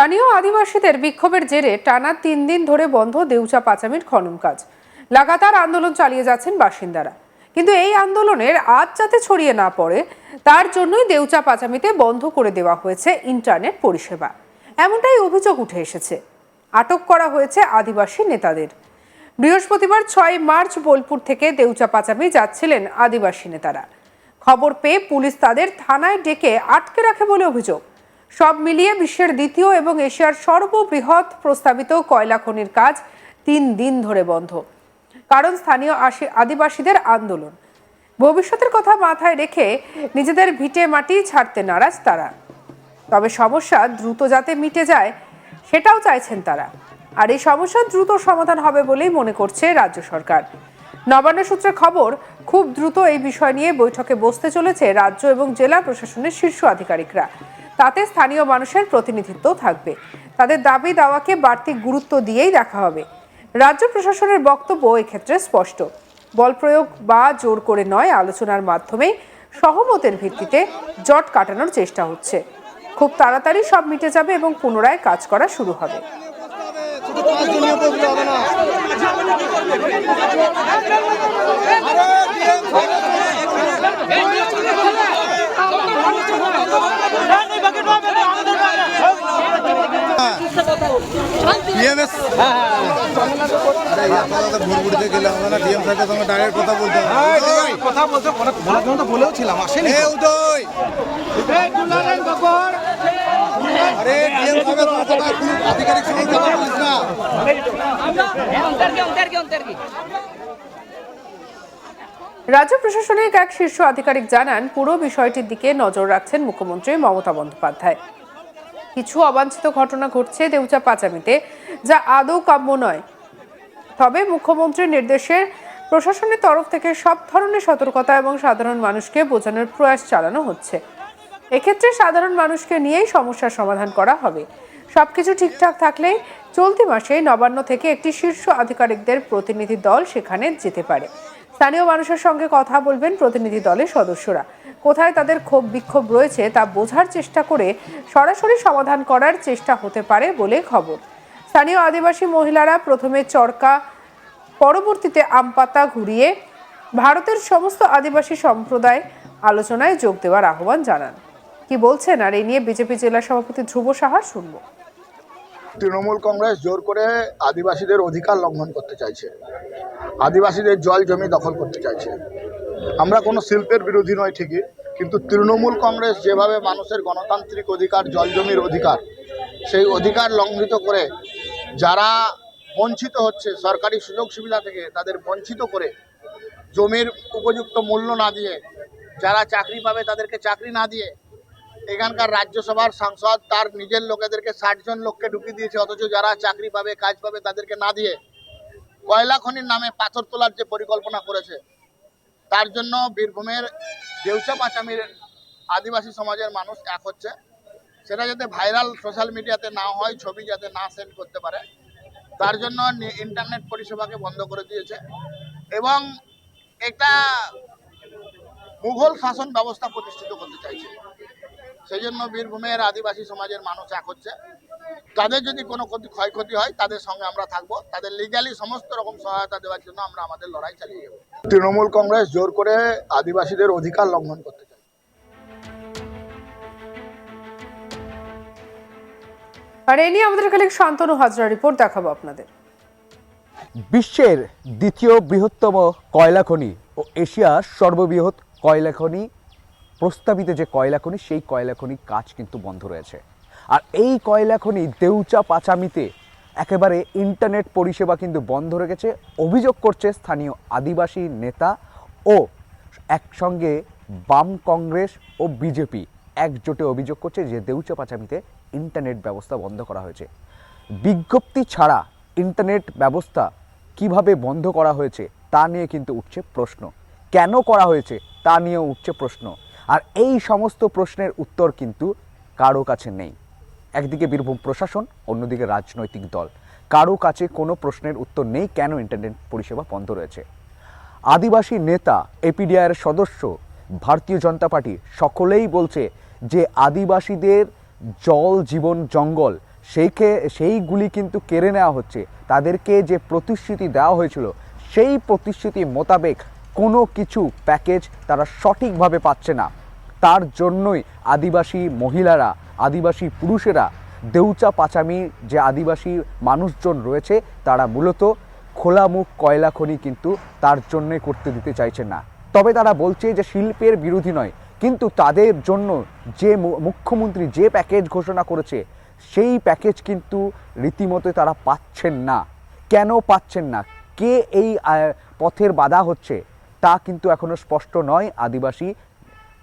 স্থানীয় আদিবাসীদের বিক্ষোভের জেরে টানা তিন দিন ধরে বন্ধ দেউচা পাচামির খনন কাজ। লাগাতার আন্দোলন চালিয়ে যাচ্ছেন বাসিন্দারা। কিন্তু এই আন্দোলনের আজ যাতে ছড়িয়ে না পড়ে, তার জন্যই দেউচা পাচামিতে বন্ধ করে দেওয়া হয়েছে ইন্টারনেট পরিষেবা। এমনটাই অভিযোগ উঠে এসেছে। আটক করা হয়েছে আদিবাসী নেতাদের। বৃহস্পতিবার ছয় মার্চ বোলপুর থেকে দেউচা পাচামি যাচ্ছিলেন আদিবাসী নেতারা। খবর পেয়ে পুলিশ তাদের থানায় ডেকে আটকে রাখে বলে অভিযোগ। সব মিলিয়ে বিশ্বের দ্বিতীয় এবং এশিয়ার সর্ববৃহৎ প্রস্তাবিত কয়লা খনির কাজ তিন দিন ধরে বন্ধ। কারণ স্থানীয় আদিবাসীদের আন্দোলন। ভবিষ্যতের কথা মাথায় রেখে নিজেদের ভিটে মাটি ছাড়তে নারাজ তারা। তবে সমস্যা দ্রুত যাতে মিটে যায়, সেটাও চাইছেন তারা। আর এই সমস্যার দ্রুত সমাধান হবে বলেই মনে করছে রাজ্য সরকার। নবান্ন সূত্রে খবর, খুব দ্রুত এই বিষয় নিয়ে বৈঠকে বসতে চলেছে রাজ্য এবং জেলা প্রশাসনের শীর্ষ আধিকারিকরা। তাতে স্থানীয় মানুষের প্রতিনিধিত্ব থাকবে তাদের দাবি দাওয়াকে বাড়তি গুরুত্ব দিয়েই দেখা হবে রাজ্য প্রশাসনের বক্তব্য এক্ষেত্রে স্পষ্ট বল প্রয়োগ বা জোর করে নয় আলোচনার মাধ্যমেই সহমতের ভিত্তিতে জট কাটানোর চেষ্টা হচ্ছে খুব তাড়াতাড়ি সব মিটে যাবে এবং পুনরায় কাজ করা শুরু হবে ডিএমএস ভুরভুড়িতে গেলে হবে না ডিএম সাহেবের সঙ্গে ডাইরেক্ট কথা বলতে কথা বলতে বলার তো বলেওছিলাম আসেনি উদয় আরে ডিএম সাহেবের আধিকারিক সঙ্গে কথা বলিস না রাজ্য প্রশাসনিক এক শীর্ষ আধিকারিক জানান, পুরো বিষয়টির দিকে নজর রাখছেন মুখ্যমন্ত্রী মমতা বন্দ্যোপাধ্যায়। কিছু অবাঞ্ছিত ঘটনা ঘটছে দেউচা পাচামিতে, যা আদৌ কাম্য নয়। তবে মুখ্যমন্ত্রীর নির্দেশে প্রশাসনের তরফ থেকে সব ধরনের সতর্কতা এবং সাধারণ মানুষকে বোঝানোর প্রয়াস চালানো হচ্ছে। এক্ষেত্রে সাধারণ মানুষকে নিয়েই সমস্যার সমাধান করা হবে। সবকিছু ঠিকঠাক থাকলে চলতি মাসে নবান্ন থেকে একটি শীর্ষ আধিকারিকদের প্রতিনিধি দল সেখানে যেতে পারে। স্থানীয় মানুষের সঙ্গে কথা বলবেন প্রতিনিধি দলের সদস্যরা। কোথায় তাদের ক্ষোভ বিক্ষোভ রয়েছে তা বোঝার চেষ্টা করে সরাসরি সমাধান করার চেষ্টা হতে পারে বলে খবর। স্থানীয় আদিবাসী মহিলারা প্রথমে চরকা, পরবর্তীতে আমপাতা ঘুরিয়ে ভারতের সমস্ত আদিবাসী সম্প্রদায় আলোচনায় যোগ দেওয়ার আহ্বান জানান। কি বলছেন? আর এই নিয়ে বিজেপি জেলা সভাপতি ধ্রুব সাহা শুনব। তৃণমূল কংগ্রেস জোর করে আদিবাসীদের অধিকার লঙ্ঘন করতে চাইছে। আদিবাসীদের জল জমি দখল করতে চাইছে। আমরা কোনো শিল্পের বিরোধী নয় ঠিকই, কিন্তু তৃণমূল কংগ্রেস যেভাবে মানুষের গণতান্ত্রিক অধিকার, জল জমির অধিকার, সেই অধিকার লঙ্ঘিত করে যারা বঞ্চিত হচ্ছে, সরকারি সুযোগ সুবিধা থেকে তাদের বঞ্চিত করে জমির উপযুক্ত মূল্য না দিয়ে, যারা চাকরি পাবে তাদেরকে চাকরি না দিয়ে এখানকার রাজ্যসভার সাংসদ তার নিজের লোকেদেরকে ষাট জন লোককে ঢুকিয়ে দিয়েছে, অথচ যারা চাকরি পাবে, কাজ পাবে তাদেরকে না দিয়ে কয়লা খনির নামে পাথর তোলার যে পরিকল্পনা করেছে, তার জন্য বীরভূমের দেউচা পাচামির আদিবাসী সমাজের মানুষ এক হচ্ছে। সেটা যাতে ভাইরাল সোশ্যাল মিডিয়াতে না হয়, ছবি যাতে না সেন্ড করতে পারে, তার জন্য ইন্টারনেট পরিষেবাকে বন্ধ করে দিয়েছে এবং একটা মুঘল শাসন ব্যবস্থা প্রতিষ্ঠিত করতে চাইছে। সেই জন্য বীরভূমের আদিবাসী সমাজের মানুষ এক হচ্ছে। তাদের যদি কোনো ক্ষতি ক্ষয়ক্ষতি হয় তাদের সঙ্গে আমরা থাকব। তাদের লিগালি সমস্ত রকম সহায়তা দেওয়ার জন্য আমরা আমাদের লড়াই চালিয়ে যাব। তৃণমূল কংগ্রেস জোর করে আদিবাসীদের অধিকার লঙ্ঘন করতে চায়। আর এই নিয়ে আমাদের খালি শান্তনু হাজরা রিপোর্ট দেখাবো আপনাদের। বিশ্বের দ্বিতীয় বৃহত্তম কয়লা খনি ও এশিয়ার সর্ববৃহৎ কয়লা খনি প্রস্তাবিত যে কয়লা খনি, সেই কয়লা খনির কাজ কিন্তু বন্ধ রয়েছে। আর এই কয়লা খনি দেউচা পাচামিতে একেবারে ইন্টারনেট পরিষেবা কিন্তু বন্ধ রেখেছে অভিযোগ করছে স্থানীয় আদিবাসী নেতা ও একসঙ্গে বাম কংগ্রেস ও বিজেপি একজোটে অভিযোগ করছে যে দেউচা পাচামিতে ইন্টারনেট ব্যবস্থা বন্ধ করা হয়েছে। বিজ্ঞপ্তি ছাড়া ইন্টারনেট ব্যবস্থা কীভাবে বন্ধ করা হয়েছে তা নিয়ে কিন্তু উঠছে প্রশ্ন। কেন করা হয়েছে তা নিয়েও উঠছে প্রশ্ন। আর এই সমস্ত প্রশ্নের উত্তর কিন্তু কারও কাছে নেই। একদিকে বীরভূম প্রশাসন, অন্যদিকে রাজনৈতিক দল। কারও কাছে কোনো প্রশ্নের উত্তর নেই কেন ইন্টারনেট পরিষেবা বন্ধ রয়েছে। আদিবাসী নেতা এপিডিআর সদস্য, ভারতীয় জনতা পার্টি সকলেই বলছে যে আদিবাসীদের জল জীবন জঙ্গল সেইকে সেইগুলি কিন্তু কেড়ে নেওয়া হচ্ছে। তাদেরকে যে প্রতিশ্রুতি দেওয়া হয়েছিল, সেই প্রতিশ্রুতি মোতাবেক কোনো কিছু প্যাকেজ তারা সঠিকভাবে পাচ্ছে না। তার জন্যই আদিবাসী মহিলারা, আদিবাসী পুরুষেরা দেউচা পাচামি যে আদিবাসী মানুষজন রয়েছে, তারা মূলত খোলা মুখ কয়লা খনি কিন্তু তার জন্যে করতে দিতে চাইছেন না। তবে তারা বলছে যে শিল্পের বিরোধী নয়, কিন্তু তাদের জন্য যে মুখ্যমন্ত্রী যে প্যাকেজ ঘোষণা করেছে, সেই প্যাকেজ কিন্তু রীতিমতো তারা পাচ্ছেন না। কেন পাচ্ছেন না? কে এই পথের বাধা হচ্ছে? তা কিন্তু এখনও স্পষ্ট নয়। আদিবাসী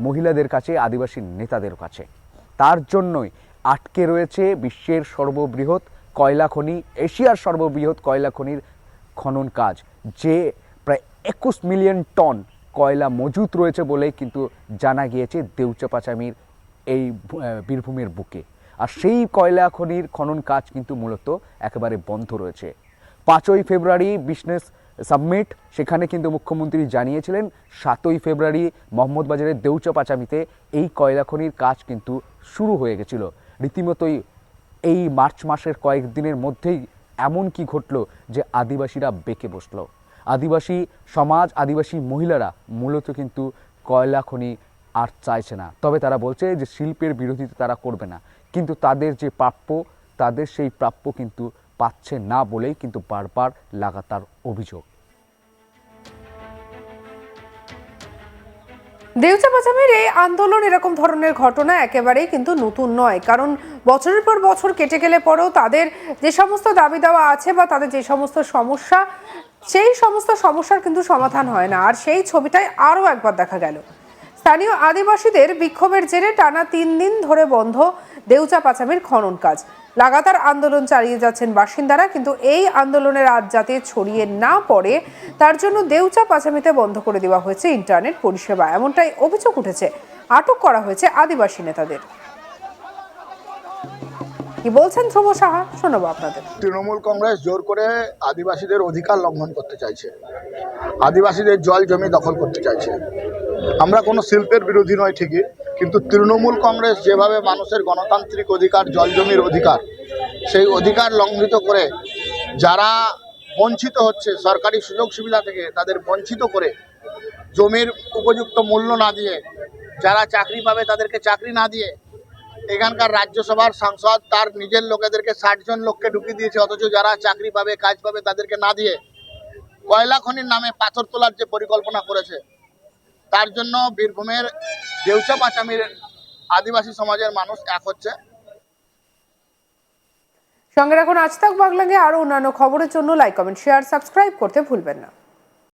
মহিলাদের কাছে, আদিবাসী নেতাদের কাছে। তার জন্যই আটকে রয়েছে বিশ্বের সর্ববৃহৎ কয়লা খনি, এশিয়ার সর্ববৃহৎ কয়লা খনির খনন কাজ, যে প্রায় একুশ মিলিয়ন টন কয়লা মজুত রয়েছে বলে কিন্তু জানা গিয়েছে দেউচাপাচামির এই বীরভূমের বুকে। আর সেই কয়লা খনির খনন কাজ কিন্তু মূলত একেবারে বন্ধ রয়েছে। পাঁচই ফেব্রুয়ারি বিজনেস সাবমিট। সেখানে কিন্তু মুখ্যমন্ত্রী জানিয়েছিলেন, সাতই ফেব্রুয়ারি মোহাম্মদবাজারের দেউচা পাচামিতে এই কয়লা খনির কাজ কিন্তু শুরু হয়ে গেছিল। রীতিমতোই এই মার্চ মাসের কয়েকদিনের মধ্যেই এমন কি ঘটলো যে আদিবাসীরা বেঁকে বসল। আদিবাসী সমাজ, আদিবাসী মহিলারা মূলত কিন্তু কয়লা খনি আর চাইছে না। তবে তারা বলছে যে শিল্পের বিরোধিতা তারা করবে না। কিন্তু তাদের যে প্রাপ্য, তাদের সেই প্রাপ্য কিন্তু পাচ্ছে না বলেই কিন্তু বারবার লাগাতার অভিযোগ। দেউচা পাচামের এই আন্দোলন এরকম ধরনের ঘটনা একেবারেই কিন্তু নতুন নয়। কারণ বছরের পর বছর কেটে গেলে পরেও তাদের যে সমস্ত দাবি দেওয়া আছে বা তাদের যে সমস্ত সমস্যা, সেই সমস্ত সমস্যার কিন্তু সমাধান হয় না। আর সেই ছবিটাই আরও একবার দেখা গেল। স্থানীয় আদিবাসীদের বিক্ষোভের জেরে টানা তিন দিন ধরে বন্ধ দেউচা পাচামির খনন কাজ। লাগাতার আন্দোলন চালিয়ে যাচ্ছেন বাসিন্দারা, কিন্তু এই আন্দোলনের আজ যাতে ছড়িয়ে না পড়ে, তার জন্য দেউচা পাচামিতে বন্ধ করে দেওয়া হয়েছে ইন্টারনেট পরিষেবা। এমনটাই অভিযোগ উঠেছে, আটক করা হয়েছে আদিবাসী নেতাদের। কি বলছেন ধ্রুব সাহা? শোনাবো আপনাদের। তৃণমূল কংগ্রেস জোর করে আদিবাসীদের অধিকার লঙ্ঘন করতে চাইছে। আদিবাসীদের জল জমি দখল করতে চাইছে। আমরা কোনো শিল্পের বিরোধী নয় ঠিকই। কিন্তু তৃণমূল কংগ্রেস যেভাবে মানুষের গণতান্ত্রিক অধিকার, জল জমির অধিকার, সেই অধিকার লঙ্ঘিত করে যারা বঞ্চিত হচ্ছে, সরকারি সুযোগ সুবিধা থেকে তাদের বঞ্চিত করে জমির উপযুক্ত মূল্য না দিয়ে, যারা চাকরি পাবে তাদেরকে চাকরি না দিয়ে, এখানকার রাজ্যসভার সাংসদ তার নিজের লোকেদেরকে ষাট জন লোককে ঢুকিয়ে দিয়েছে, অথচ যারা চাকরি পাবে, কাজ পাবে তাদেরকে না দিয়ে কয়লা খনির নামে পাথর তোলার যে পরিকল্পনা করেছে তার জন্য বীরভূমের দেউচা পাচামির আদিবাসী সমাজের মানুষ এক হচ্ছে। সঙ্গে এখন আজ তাক বাংলাকে আরও অন্যান্য খবরের জন্য লাইক কমেন্ট শেয়ার সাবস্ক্রাইব করতে ভুলবেন না।